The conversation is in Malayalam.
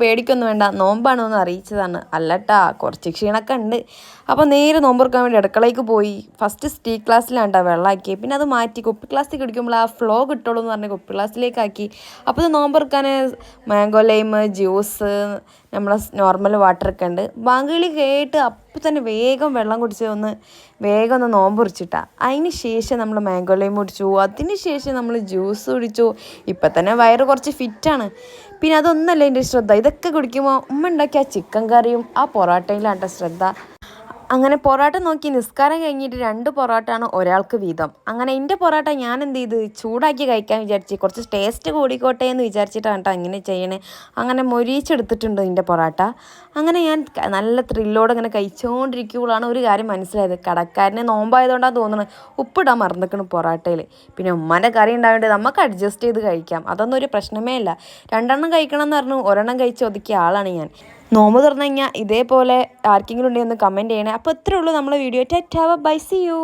പേടിക്കൊന്നും വേണ്ട. നോമ്പാണെന്ന് അറിയിച്ചതാണ്. അല്ലട്ടാ കുറച്ച് ക്ഷീണമൊക്കെ ഉണ്ട്. അപ്പോൾ നേരെ നോമ്പുറക്കാൻ വേണ്ടി അടുക്കളയ്ക്ക് പോയി. ഫസ്റ്റ് സ്റ്റീ ക്ലാസ്സിലാണ് കേട്ടോ വെള്ളമാക്കി പിന്നെ അത് മാറ്റി കുപ്പി ക്ലാസ്സിൽ കുടിക്കുമ്പോൾ ആ ഫ്ലോ കിട്ടുള്ളൂ എന്ന് പറഞ്ഞ് കുപ്പി ഗ്ലാസ്സിലേക്കാക്കി അപ്പോൾ ഇത് നോമ്പുറക്കാൻ മാംഗോ ലൈം ജ്യൂസ് നമ്മളെ നോർമൽ വാട്ടറൊക്കെ ഉണ്ട്. ബാങ്കുകളി കേട്ട് അപ്പോൾ തന്നെ വേഗം വെള്ളം കുടിച്ച് ഒന്ന് വേഗം ഒന്ന് നോമ്പ് കുറിച്ചിട്ടാണ് അതിന് ശേഷം നമ്മൾ മാംഗോ ലൈം കുടിച്ചു. അതിന് ശേഷം നമ്മൾ ജ്യൂസ് കുടിച്ചു. ഇപ്പം തന്നെ വയറ് കുറച്ച് ഫിറ്റാണ്. പിന്നെ അതൊന്നല്ല എന്റെ ശ്രദ്ധ. ഇതൊക്കെ കുടിക്കുമ്പോൾ ഉമ്മ ഉണ്ടാക്കിയ ചിക്കൻ കറിയും ആ പൊറോട്ടയിലാണ് ശ്രദ്ധ. അങ്ങനെ പൊറോട്ട നോക്കി നിസ്കാരം കഴിഞ്ഞിട്ട് രണ്ട് പൊറോട്ടയാണ് ഒരാൾക്ക് വീതം. അങ്ങനെ എന്റെ പൊറോട്ട ഞാൻ എന്ത് ചെയ്ത്? ചൂടാക്കി കഴിക്കാൻ വിചാരിച്ച് കുറച്ച് ടേസ്റ്റ് കൂടിക്കോട്ടെ എന്ന് വിചാരിച്ചിട്ടാണ് കേട്ടോ അങ്ങനെ ചെയ്യണേ. അങ്ങനെ മൊരിയിച്ചെടുത്തിട്ടുണ്ട് എന്റെ പൊറോട്ട. അങ്ങനെ ഞാൻ നല്ല ത്രില്ലോടെ ഇങ്ങനെ കഴിച്ചുകൊണ്ടിരിക്കുമ്പോഴാണ് ഒരു കാര്യം മനസ്സിലായത്. കടക്കാരന് നോമ്പായതുകൊണ്ടാണ് തോന്നുന്നത് ഉപ്പിടാൻ മറന്നിക്കണം പൊറോട്ടയിൽ പിന്നെ ഉമ്മാന്റെ കറി ഉണ്ടാവേണ്ടത് നമുക്ക് അഡ്ജസ്റ്റ് ചെയ്ത് കഴിക്കാം. അതൊന്നും ഒരു പ്രശ്നമേ അല്ല രണ്ടെണ്ണം കഴിക്കണം എന്ന് പറഞ്ഞു ഒരെണ്ണം കഴിച്ച് ഒതുക്കിയ ആളാണ് ഞാൻ. നോമ്പ് തുറന്നു കഴിഞ്ഞാൽ ഇതേപോലെ ആർക്കെങ്കിലും ഉണ്ടെങ്കിൽ ഒന്ന് കമന്റ് ചെയ്യണേ. അപ്പോൾ ഇത്രയേ ഉള്ളൂ നമ്മളെ video tata bye see you